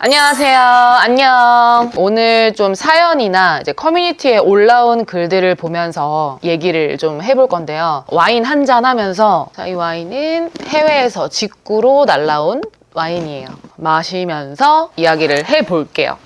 안녕하세요. 안녕. 오늘 좀 사연이나 이제 커뮤니티에 올라온 글들을 보면서 얘기를 좀 해볼 건데요. 와인 한 잔 하면서 자, 이 와인은 해외에서 직구로 날라온 와인이에요. 마시면서 이야기를 해볼게요.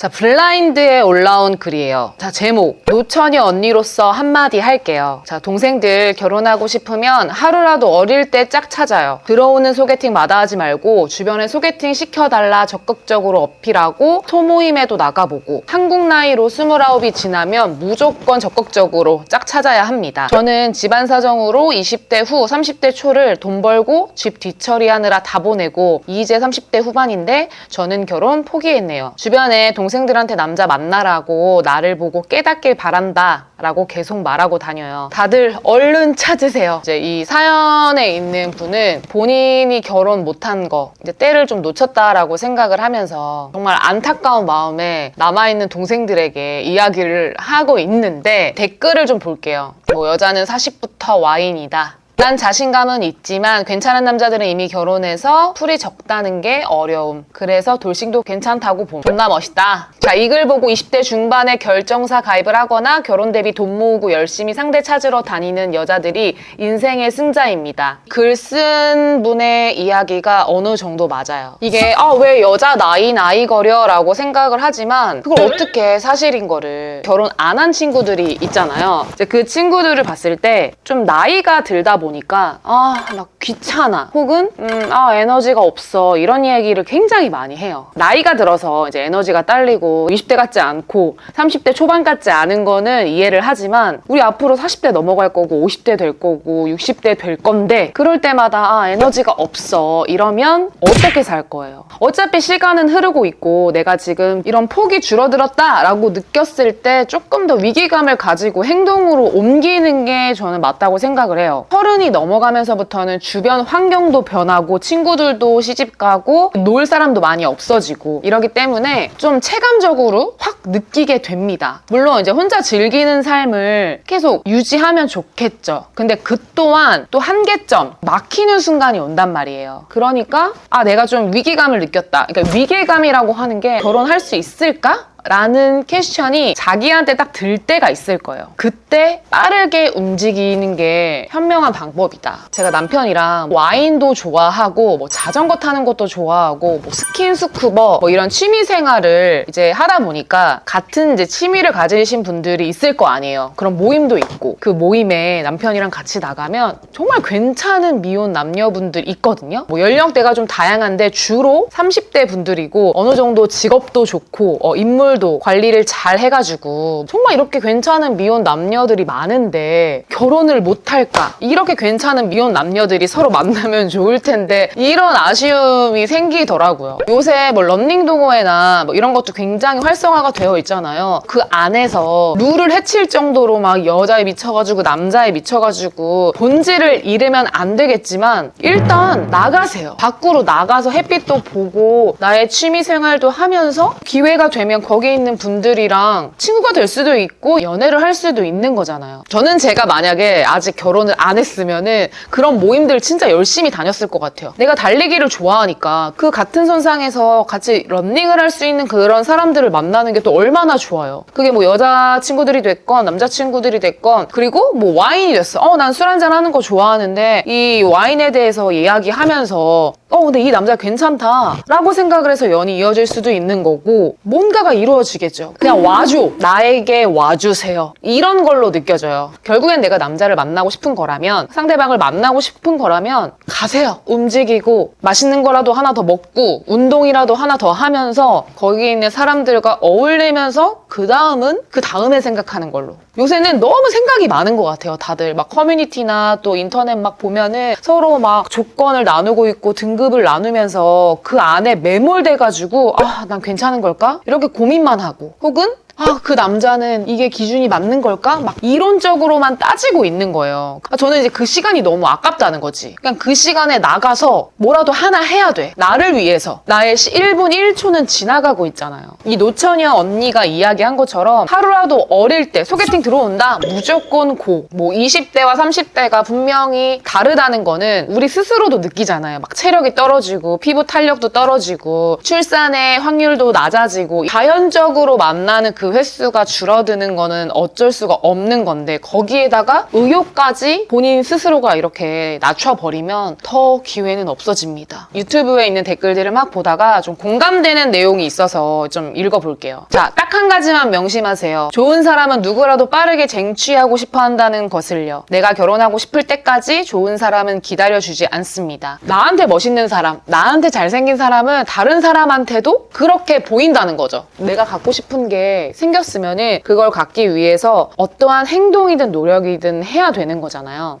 자, 블라인드에 올라온 글이에요. 자, 제목. 노처녀 언니로서 한마디 할게요. 자, 동생들 결혼하고 싶으면 하루라도 어릴 때 짝 찾아요. 들어오는 소개팅 마다하지 말고 주변에 소개팅 시켜달라 적극적으로 어필하고 소모임에도 나가보고 한국 나이로 스물아홉이 지나면 무조건 적극적으로 짝 찾아야 합니다. 저는 집안 사정으로 20대 후 30대 초를 돈 벌고 집 뒤처리하느라 다 보내고 이제 30대 후반인데 저는 결혼 포기했네요. 주변에 동 생들한테 남자 만나라고 나를 보고 깨닫길 바란다. 라고 계속 말하고 다녀요. 다들 얼른 찾으세요. 이제 이 사연에 있는 분은 본인이 결혼 못한 거, 이제 때를 좀 놓쳤다라고 생각을 하면서 정말 안타까운 마음에 남아있는 동생들에게 이야기를 하고 있는데 댓글을 좀 볼게요. 뭐 여자는 40부터 와인이다. 난 자신감은 있지만 괜찮은 남자들은 이미 결혼해서 풀이 적다는 게 어려움. 그래서 돌싱도 괜찮다고 봄. 존나 멋있다. 자, 이 글 보고 20대 중반에 결정사 가입을 하거나 결혼 대비 돈 모으고 열심히 상대 찾으러 다니는 여자들이 인생의 승자입니다. 글 쓴 분의 이야기가 어느 정도 맞아요. 이게 아, 왜 여자 나이 나이 거려라고 생각을 하지만 그걸 어떻게 사실인 거를 결혼 안 한 친구들이 있잖아요. 이제 그 친구들을 봤을 때 좀 나이가 들다 보니 까 아, 나 귀찮아. 혹은 음, 아, 에너지가 없어. 이런 얘기를 굉장히 많이 해요. 나이가 들어서 이제 에너지가 딸리고 20대 같지 않고 30대 초반 같지 않은 거는 이해를 하지만 우리 앞으로 40대 넘어갈 거고 50대 될 거고 60대 될 건데 그럴 때마다 아, 에너지가 없어. 이러면 어떻게 살 거예요? 어차피 시간은 흐르고 있고 내가 지금 이런 폭이 줄어들었다 라고 느꼈을 때 조금 더 위기감을 가지고 행동으로 옮기는 게 저는 맞다고 생각을 해요. 서른 이 넘어가면서부터는 주변 환경도 변하고 친구들도 시집 가고 놀 사람도 많이 없어지고 이러기 때문에 좀 체감적으로 확 느끼게 됩니다. 물론 이제 혼자 즐기는 삶을 계속 유지하면 좋겠죠. 근데 그 또한 또 한계점 막히는 순간이 온단 말이에요. 그러니까 아 내가 좀 위기감을 느꼈다. 그러니까 위기감이라고 하는 게 결혼할 수 있을까? 라는 퀘스천이 자기한테 딱 들 때가 있을 거예요. 그때 빠르게 움직이는 게 현명한 방법이다. 제가 남편이랑 와인도 좋아하고 뭐 자전거 타는 것도 좋아하고 뭐 스킨스쿠버 뭐 이런 취미 생활을 이제 하다 보니까 같은 이제 취미를 가지신 분들이 있을 거 아니에요. 그런 모임도 있고 그 모임에 남편이랑 같이 나가면 정말 괜찮은 미혼 남녀분들 있거든요. 뭐 연령대가 좀 다양한데 주로 30대 분들이고 어느 정도 직업도 좋고 어, 인물 도 관리를 잘 해가지고 정말 이렇게 괜찮은 미혼 남녀들이 많은데 결혼을 못할까? 이렇게 괜찮은 미혼 남녀들이 서로 만나면 좋을 텐데 이런 아쉬움이 생기더라고요. 요새 뭐 런닝 동호회나 뭐 이런 것도 굉장히 활성화가 되어 있잖아요. 그 안에서 룰을 해칠 정도로 막 여자에 미쳐가지고 남자에 미쳐가지고 본질을 잃으면 안 되겠지만 일단 나가세요. 밖으로 나가서 햇빛도 보고 나의 취미 생활도 하면서 기회가 되면 거기 있는 분들이랑 친구가 될 수도 있고 연애를 할 수도 있는 거잖아요. 저는 제가 만약에 아직 결혼을 안 했으면은 그런 모임들 진짜 열심히 다녔을 것 같아요. 내가 달리기를 좋아하니까 그 같은 선상에서 같이 런닝을 할 수 있는 그런 사람들을 만나는 게 또 얼마나 좋아요. 그게 뭐 여자 친구들이 됐건 남자 친구들이 됐건 그리고 뭐 와인이 됐어. 어, 난 술 한잔 하는 거 좋아하는데 이 와인에 대해서 이야기하면서 어, 근데 이 남자 괜찮다. 라고 생각을 해서 연이 이어질 수도 있는 거고, 뭔가가 이루 어지겠죠. 그냥 와줘. 나에게 와주세요. 이런 걸로 느껴져요. 결국엔 내가 남자를 만나고 싶은 거라면, 상대방을 만나고 싶은 거라면, 가세요. 움직이고, 맛있는 거라도 하나 더 먹고, 운동이라도 하나 더 하면서, 거기 있는 사람들과 어울리면서, 그 다음은 그 다음에 생각하는 걸로. 요새는 너무 생각이 많은 것 같아요. 다들 막 커뮤니티나 또 인터넷 막 보면은 서로 막 조건을 나누고 있고 등급을 나누면서 그 안에 매몰돼가지고 아, 난 괜찮은 걸까? 이렇게 고민만 하고 혹은 아, 그 남자는 이게 기준이 맞는 걸까? 막 이론적으로만 따지고 있는 거예요. 아, 저는 이제 그 시간이 너무 아깝다는 거지. 그냥 그 시간에 나가서 뭐라도 하나 해야 돼. 나를 위해서. 나의 1분 1초는 지나가고 있잖아요. 이 노처녀 언니가 이야기한 것처럼 하루라도 어릴 때 소개팅 들어온다? 무조건 고. 뭐 20대와 30대가 분명히 다르다는 거는 우리 스스로도 느끼잖아요. 막 체력이 떨어지고 피부 탄력도 떨어지고 출산의 확률도 낮아지고 자연적으로 만나는 그 횟수가 줄어드는 거는 어쩔 수가 없는 건데 거기에다가 의욕까지 본인 스스로가 이렇게 낮춰버리면 더 기회는 없어집니다. 유튜브에 있는 댓글들을 막 보다가 좀 공감되는 내용이 있어서 좀 읽어볼게요. 자, 딱 한 가지만 명심하세요. 좋은 사람은 누구라도 빠르게 쟁취하고 싶어 한다는 것을요. 내가 결혼하고 싶을 때까지 좋은 사람은 기다려주지 않습니다. 나한테 멋있는 사람, 나한테 잘생긴 사람은 다른 사람한테도 그렇게 보인다는 거죠. 내가 갖고 싶은 게 생겼으면은 그걸 갖기 위해서 어떠한 행동이든 노력이든 해야 되는 거잖아요.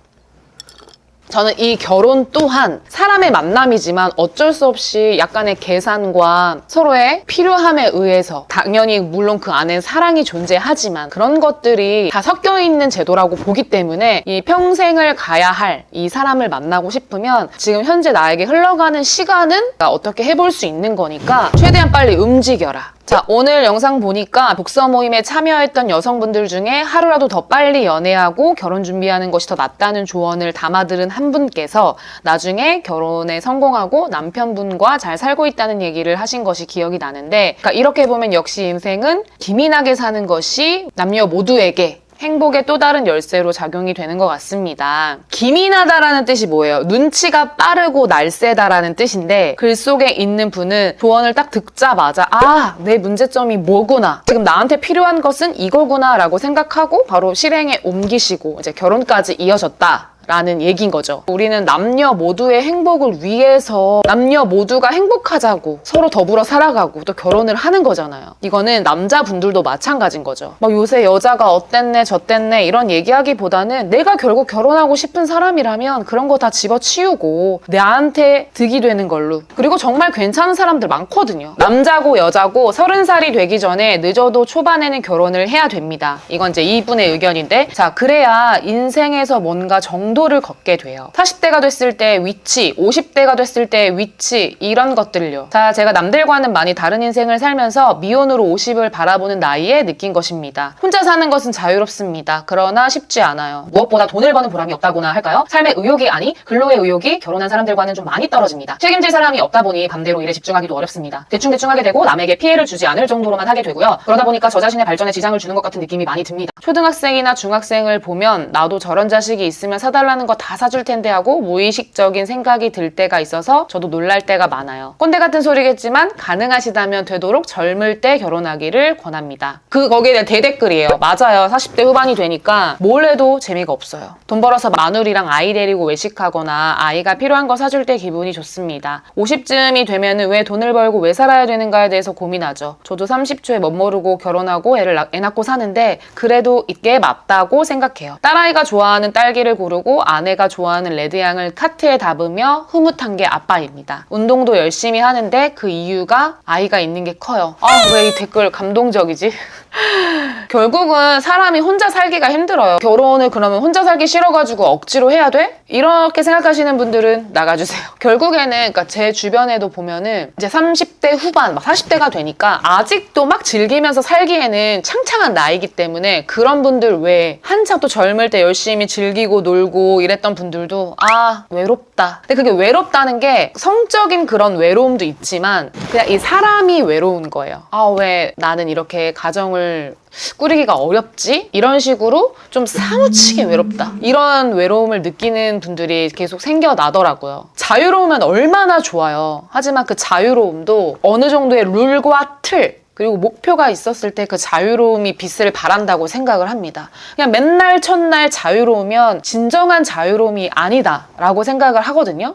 저는 이 결혼 또한 사람의 만남이지만 어쩔 수 없이 약간의 계산과 서로의 필요함에 의해서 당연히 물론 그 안에 사랑이 존재하지만 그런 것들이 다 섞여 있는 제도라고 보기 때문에 이 평생을 가야 할 이 사람을 만나고 싶으면 지금 현재 나에게 흘러가는 시간은 어떻게 해볼 수 있는 거니까 최대한 빨리 움직여라. 자, 오늘 영상 보니까 독서 모임에 참여했던 여성분들 중에 하루라도 더 빨리 연애하고 결혼 준비하는 것이 더 낫다는 조언을 담아들은 한 분께서 나중에 결혼에 성공하고 남편분과 잘 살고 있다는 얘기를 하신 것이 기억이 나는데, 그러니까 이렇게 보면 역시 인생은 기민하게 사는 것이 남녀 모두에게 행복의 또 다른 열쇠로 작용이 되는 것 같습니다. 기민하다라는 뜻이 뭐예요? 눈치가 빠르고 날쌔다라는 뜻인데 글 속에 있는 분은 조언을 딱 듣자마자 아, 내 문제점이 뭐구나. 지금 나한테 필요한 것은 이거구나라고 생각하고 바로 실행에 옮기시고 이제 결혼까지 이어졌다. 라는 얘기인 거죠. 우리는 남녀 모두의 행복을 위해서 남녀 모두가 행복하자고 서로 더불어 살아가고 또 결혼을 하는 거잖아요. 이거는 남자분들도 마찬가지인 거죠. 막 요새 여자가 어땠네 저땠네 이런 얘기하기보다는 내가 결국 결혼하고 싶은 사람이라면 그런 거 다 집어치우고 나한테 득이 되는 걸로 그리고 정말 괜찮은 사람들 많거든요. 남자고 여자고 서른 살이 되기 전에 늦어도 초반에는 결혼을 해야 됩니다. 이건 이제 이분의 의견인데 자 그래야 인생에서 뭔가 정도 를 걷게 돼요. 40대가 됐을 때 위치, 50대가 됐을 때 위치 이런 것들요. 자 제가 남들과는 많이 다른 인생을 살면서 미혼으로 50을 바라보는 나이에 느낀 것입니다. 혼자 사는 것은 자유롭습니다. 그러나 쉽지 않아요. 무엇보다 돈을 버는 보람이 없다고나 할까요? 삶의 의욕이 아니 근로의 의욕이 결혼한 사람들과는 좀 많이 떨어집니다. 책임질 사람이 없다 보니 반대로 일에 집중하기도 어렵습니다. 대충대충 하게 되고 남에게 피해를 주지 않을 정도로만 하게 되고요. 그러다 보니까 저 자신의 발전에 지장을 주는 것 같은 느낌이 많이 듭니다. 초등학생이나 중학생을 보면 나도 저런 자식이 있으면 사달라는 거 다 사줄 텐데 하고 무의식적인 생각이 들 때가 있어서 저도 놀랄 때가 많아요. 꼰대 같은 소리겠지만 가능하시다면 되도록 젊을 때 결혼하기를 권합니다. 그 거기에 대한 대댓글이에요. 맞아요. 40대 후반이 되니까 뭘 해도 재미가 없어요. 돈 벌어서 마누리랑 아이 데리고 외식하거나 아이가 필요한 거 사줄 때 기분이 좋습니다. 50쯤이 되면 은 왜 돈을 벌고 왜 살아야 되는가에 대해서 고민하죠. 저도 30초에 멋모르고 결혼하고 애를 낳- 애 낳고 사는데 그래도 이게 맞다고 생각해요. 딸아이가 좋아하는 딸기를 고르고 아내가 좋아하는 레드향을 카트에 담으며 흐뭇한 게 아빠입니다. 운동도 열심히 하는데 그 이유가 아이가 있는 게 커요. 아 왜 이 댓글 감동적이지? 결국은 사람이 혼자 살기가 힘들어요. 결혼을 그러면 혼자 살기 싫어가지고 억지로 해야 돼? 이렇게 생각하시는 분들은 나가주세요. 결국에는 그러니까 제 주변에도 보면은 이제 30대 후반, 막 40대가 되니까 아직도 막 즐기면서 살기에는 창창한 나이기 때문에 그런 분들 왜 한참 또 젊을 때 열심히 즐기고 놀고 이랬던 분들도 아 외롭다. 근데 그게 외롭다는 게 성적인 그런 외로움도 있지만 그냥 이 사람이 외로운 거예요. 아 왜 나는 이렇게 가정을 꾸리기가 어렵지? 이런 식으로 좀 사무치게 외롭다. 이런 외로움을 느끼는 분들이 계속 생겨나더라고요. 자유로우면 얼마나 좋아요. 하지만 그 자유로움도 어느 정도의 룰과 틀, 그리고 목표가 있었을 때 그 자유로움이 빛을 발한다고 생각을 합니다. 그냥 맨날 첫날 자유로우면 진정한 자유로움이 아니다라고 생각을 하거든요.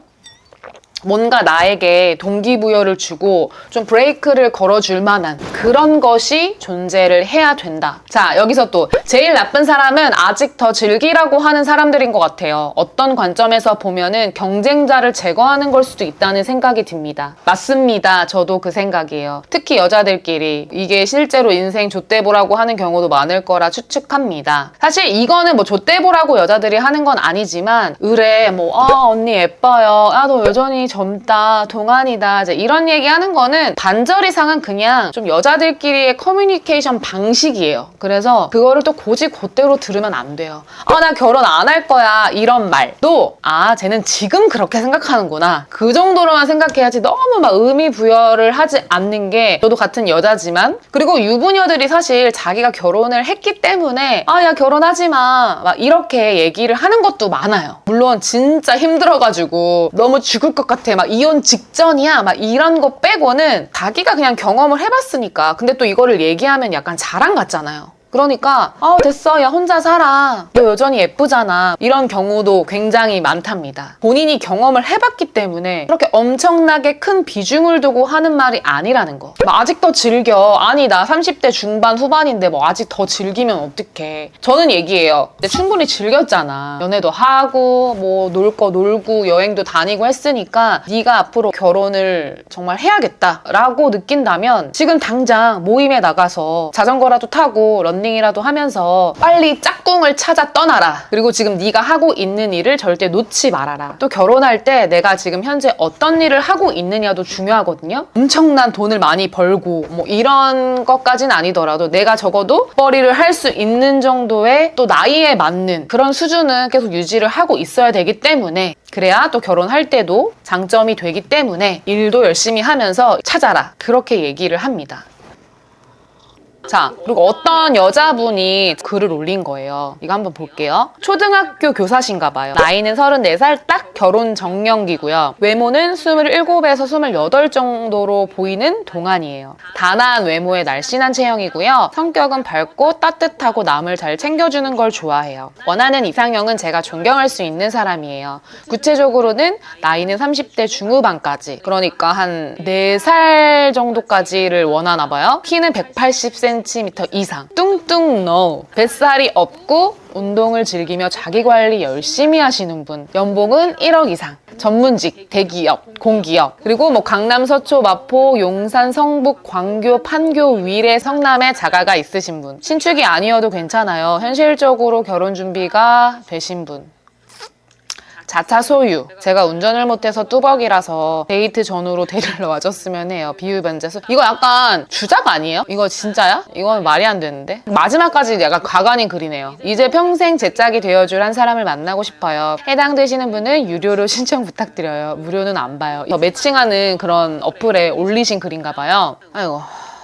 뭔가 나에게 동기부여를 주고 좀 브레이크를 걸어줄 만한 그런 것이 존재를 해야 된다. 자, 여기서 또 제일 나쁜 사람은 아직 더 즐기라고 하는 사람들인 것 같아요. 어떤 관점에서 보면은 경쟁자를 제거하는 걸 수도 있다는 생각이 듭니다. 맞습니다. 저도 그 생각이에요. 특히 여자들끼리 이게 실제로 인생 좆대보라고 하는 경우도 많을 거라 추측합니다. 사실 이거는 뭐 좆대보라고 여자들이 하는 건 아니지만 의뢰 뭐 아, 언니 예뻐요. 아, 너 여전히 젊다. 동안이다. 이제 이런 얘기 하는 거는 반절 이상은 그냥 좀 여자들끼리의 커뮤니케이션 방식이에요. 그래서 그거를 또 고지 곧대로 들으면 안 돼요. 아, 나 결혼 안 할 거야. 이런 말도 아, 쟤는 지금 그렇게 생각하는구나. 그 정도로만 생각해야지 너무 막 의미 부여를 하지 않는 게 저도 같은 여자지만 그리고 유부녀들이 사실 자기가 결혼을 했기 때문에 아, 야, 결혼하지 마. 막 이렇게 얘기를 하는 것도 많아요. 물론 진짜 힘들어가지고 너무 죽을 것 같아. 막 이혼 직전이야. 막 이런 거 빼고는 자기가 그냥 경험을 해봤으니까. 근데 또 이거를 얘기하면 약간 자랑 같잖아요. 그러니까 아 됐어. 야 혼자 살아. 너 여전히 예쁘잖아. 이런 경우도 굉장히 많답니다. 본인이 경험을 해봤기 때문에 그렇게 엄청나게 큰 비중을 두고 하는 말이 아니라는 거. 뭐 아직 더 즐겨. 아니 나 30대 중반 후반인데 뭐 아직 더 즐기면 어떡해. 저는 얘기해요 근데 충분히 즐겼잖아. 연애도 하고 뭐 놀 거 놀고 여행도 다니고 했으니까 네가 앞으로 결혼을 정말 해야겠다 라고 느낀다면 지금 당장 모임에 나가서 자전거라도 타고 런닝 이라도 하면서 빨리 짝꿍을 찾아 떠나라. 그리고 지금 네가 하고 있는 일을 절대 놓지 말아라. 또 결혼할 때 내가 지금 현재 어떤 일을 하고 있느냐도 중요하거든요. 엄청난 돈을 많이 벌고 뭐 이런 것까진 아니더라도 내가 적어도 벌이를 할 수 있는 정도의 또 나이에 맞는 그런 수준은 계속 유지를 하고 있어야 되기 때문에 그래야 또 결혼할 때도 장점이 되기 때문에 일도 열심히 하면서 찾아라. 그렇게 얘기를 합니다. 자, 그리고 어떤 여자분이 글을 올린 거예요. 이거 한번 볼게요. 초등학교 교사신가 봐요. 나이는 34살 딱 결혼 정년기고요. 외모는 27에서 28 정도로 보이는 동안이에요. 단아한 외모의 날씬한 체형이고요. 성격은 밝고 따뜻하고 남을 잘 챙겨주는 걸 좋아해요. 원하는 이상형은 제가 존경할 수 있는 사람이에요. 구체적으로는 나이는 30대 중후반까지. 그러니까 한 4살 정도까지를 원하나 봐요. 키는 180cm 이상. 뚱뚱 no. 뱃살이 없고 운동을 즐기며 자기 관리 열심히 하시는 분. 연봉은 1억 이상. 전문직, 대기업, 공기업. 그리고 뭐 강남, 서초, 마포, 용산, 성북, 광교, 판교, 위례, 성남에 자가가 있으신 분. 신축이 아니어도 괜찮아요. 현실적으로 결혼 준비가 되신 분. 자차 소유. 제가 운전을 못해서 뚜벅이라서 데이트 전후로 데리러 와줬으면 해요. 비유변제수. 이거 약간 주작 아니에요? 이거 진짜야? 이건 말이 안 되는데? 마지막까지 약간 가관인 글이네요. 이제 평생 제 짝이 되어줄 한 사람을 만나고 싶어요. 해당되시는 분은 유료로 신청 부탁드려요. 무료는 안 봐요. 저 매칭하는 그런 어플에 올리신 글인가 봐요. 아이고.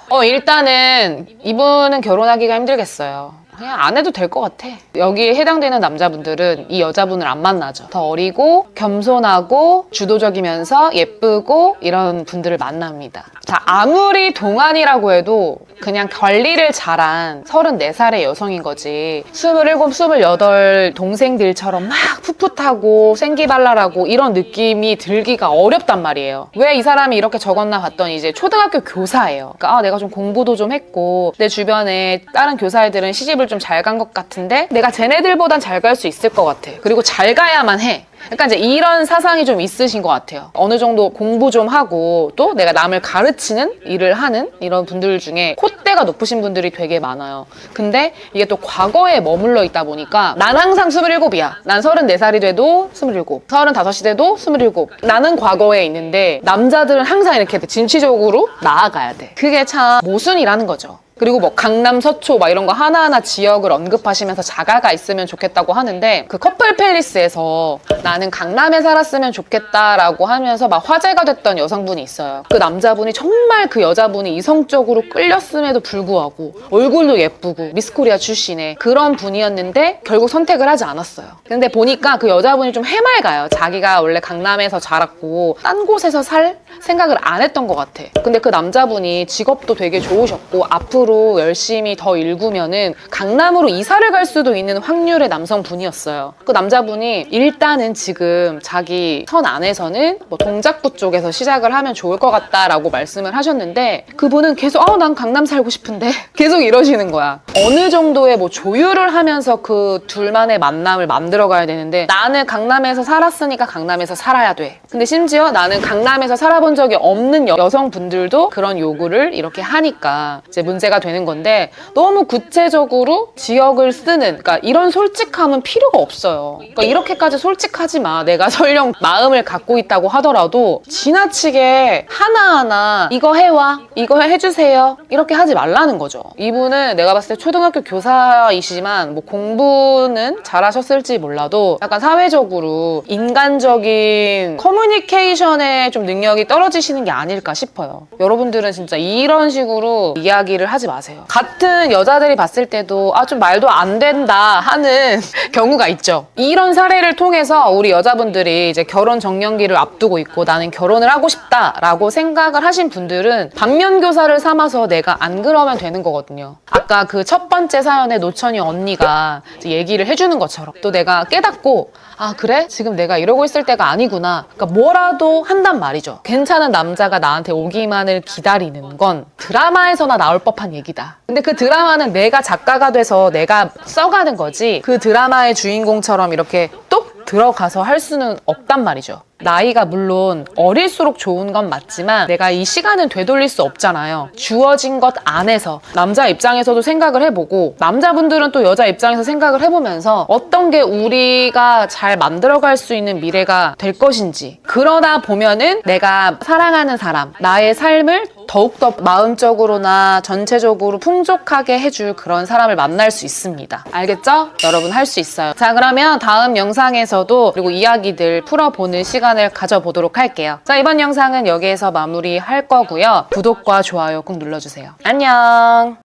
어, 일단은 이분은 결혼하기가 힘들겠어요. 그냥 안 해도 될 것 같아. 여기에 해당되는 남자분들은 이 여자분을 안 만나죠. 더 어리고 겸손하고 주도적이면서 예쁘고 이런 분들을 만납니다. 자, 아무리 동안이라고 해도 그냥 관리를 잘한 34살의 여성인 거지. 27, 28 동생들처럼 막 풋풋하고 생기발랄하고 이런 느낌이 들기가 어렵단 말이에요. 왜 이 사람이 이렇게 적었나 봤더니 이제 초등학교 교사예요. 그러니까 아, 내가 좀 공부도 좀 했고 내 주변에 다른 교사애들은 시집을 좀 잘 간 것 같은데 내가 쟤네들보단 잘 갈 수 있을 것 같아. 그리고 잘 가야만 해. 약간 이제 이런 사상이 좀 있으신 것 같아요. 어느 정도 공부 좀 하고 또 내가 남을 가르치는 일을 하는 이런 분들 중에 콧대가 높으신 분들이 되게 많아요. 근데 이게 또 과거에 머물러 있다 보니까 난 항상 27이야. 난 34살이 돼도 27, 35이 돼도 27. 나는 과거에 있는데 남자들은 항상 이렇게 진취적으로 나아가야 돼. 그게 참 모순이라는 거죠. 그리고 뭐 강남 서초 막 이런 거 하나하나 지역을 언급하시면서 자가가 있으면 좋겠다고 하는데 그 커플 팰리스에서 나는 강남에 살았으면 좋겠다라고 하면서 막 화제가 됐던 여성분이 있어요. 그 남자분이 정말 그 여자분이 이성적으로 끌렸음에도 불구하고 얼굴도 예쁘고 미스코리아 출신의 그런 분이었는데 결국 선택을 하지 않았어요. 근데 보니까 그 여자분이 좀 해맑아요. 자기가 원래 강남에서 자랐고 딴 곳에서 살 생각을 안 했던 것 같아. 근데 그 남자분이 직업도 되게 좋으셨고 앞으로 마음으로 열심히 더 일구면은 강남으로 이사를 갈 수도 있는 확률의 남성분이었어요. 그 남자분이 일단은 지금 자기 선 안에서는 뭐 동작구 쪽에서 시작을 하면 좋을 것 같다라고 말씀을 하셨는데 그분은 계속 아, 난 강남 살고 싶은데 계속 이러시는 거야. 어느 정도의 뭐 조율을 하면서 그 둘만의 만남을 만들어 가야 되는데 나는 강남에서 살았으니까 강남에서 살아야 돼. 근데 심지어 나는 강남에서 살아본 적이 없는 여- 여성분들도 그런 요구를 이렇게 하니까 이제 문제가 되는 건데 너무 구체적으로 지역을 쓰는 그러니까 이런 솔직함은 필요가 없어요. 그러니까 이렇게까지 솔직하지 마. 내가 설령 마음을 갖고 있다고 하더라도 지나치게 하나하나 이거 해와, 이거 해주세요. 이렇게 하지 말라는 거죠. 이분은 내가 봤을 때 초등학교 교사이시지만 뭐 공부는 잘하셨을지 몰라도 약간 사회적으로 인간적인 커뮤 니케이션에 좀 능력이 떨어지시는 게 아닐까 싶어요. 여러분들은 진짜 이런 식으로 이야기를 하지 마세요. 같은 여자들이 봤을 때도 아 좀 말도 안 된다 하는 경우가 있죠. 이런 사례를 통해서 우리 여자분들이 이제 결혼 정년기를 앞두고 있고 나는 결혼을 하고 싶다라고 생각을 하신 분들은 반면 교사를 삼아서 내가 안 그러면 되는 거거든요. 아까 그 첫 번째 사연에 노천이 언니가 얘기를 해주는 것처럼 또 내가 깨닫고 아 그래 지금 내가 이러고 있을 때가 아니구나. 그러니까 뭐라도 한단 말이죠. 괜찮은 남자가 나한테 오기만을 기다리는 건 드라마에서나 나올 법한 얘기다. 근데 그 드라마는 내가 작가가 돼서 내가 써가는 거지. 그 드라마의 주인공처럼 이렇게 똑 들어가서 할 수는 없단 말이죠. 나이가 물론 어릴수록 좋은 건 맞지만 내가 이 시간은 되돌릴 수 없잖아요. 주어진 것 안에서 남자 입장에서도 생각을 해보고 남자분들은 또 여자 입장에서 생각을 해보면서 어떤 게 우리가 잘 만들어갈 수 있는 미래가 될 것인지 그러다 보면은 내가 사랑하는 사람 나의 삶을 더욱더 마음적으로나 전체적으로 풍족하게 해줄 그런 사람을 만날 수 있습니다. 알겠죠? 여러분 할 수 있어요. 자, 그러면 다음 영상에서도 그리고 이야기들 풀어보는 시간을 가져보도록 할게요. 자, 이번 영상은 여기에서 마무리할 거고요. 구독과 좋아요 꼭 눌러주세요. 안녕!